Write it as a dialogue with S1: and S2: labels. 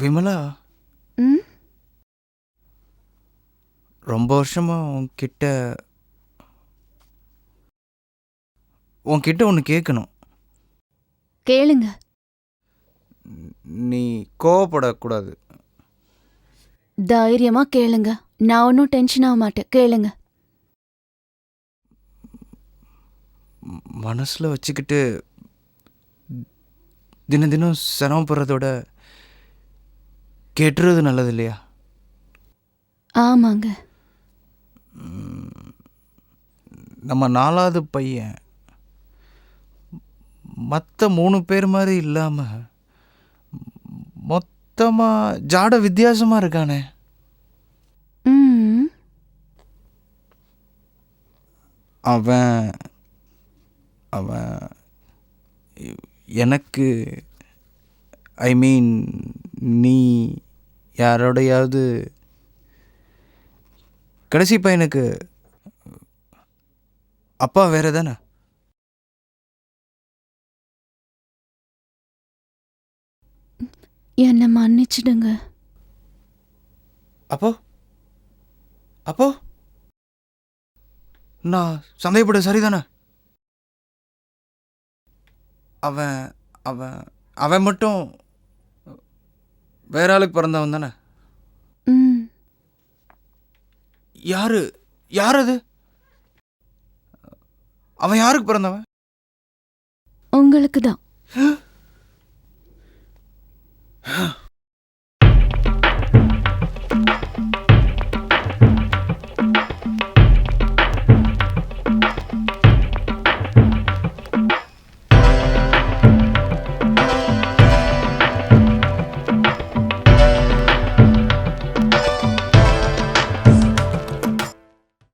S1: விமலா?
S2: ம்?
S1: ரொம்ப வருஷமா உன்கிட்ட உன்கிட்ட ஒன்று கேட்கணும்
S2: கேளுங்க.
S1: நீ கோவப்படக்கூடாது.
S2: தைரியமா கேளுங்க. நான் ஒன்றும் டென்ஷன் ஆக மாட்டேன். கேளுங்க.
S1: மனசில் வச்சுக்கிட்டு தினம் தினம் சிரமப்படுறதோட கெட்டுறது நல்லது இல்லையா
S2: ஆமாங்க.
S1: நம்ம நாலாவது பையன் மற்ற மூணு பேர் மாதிரி இல்லாமல் மொத்தமாக ஜாட வித்தியாசமாக இருக்கானே. அவன் அவன் எனக்கு ஐ மீன் நீ யாரோடையாவது கடைசி பையனுக்கு அப்பா வேற தானே
S2: என்னை மன்னிச்சிடுங்க.
S1: அப்போ? அப்போ? நான் சந்தேகப்பட சரிதானே? அவன் அவன் அவன் மட்டும் வேற ஆளுக்கு பிறந்தவன் தானே? யாரு? யார் அது? அவன் யாருக்கு பிறந்தவன்?
S2: உங்களுக்கு தான்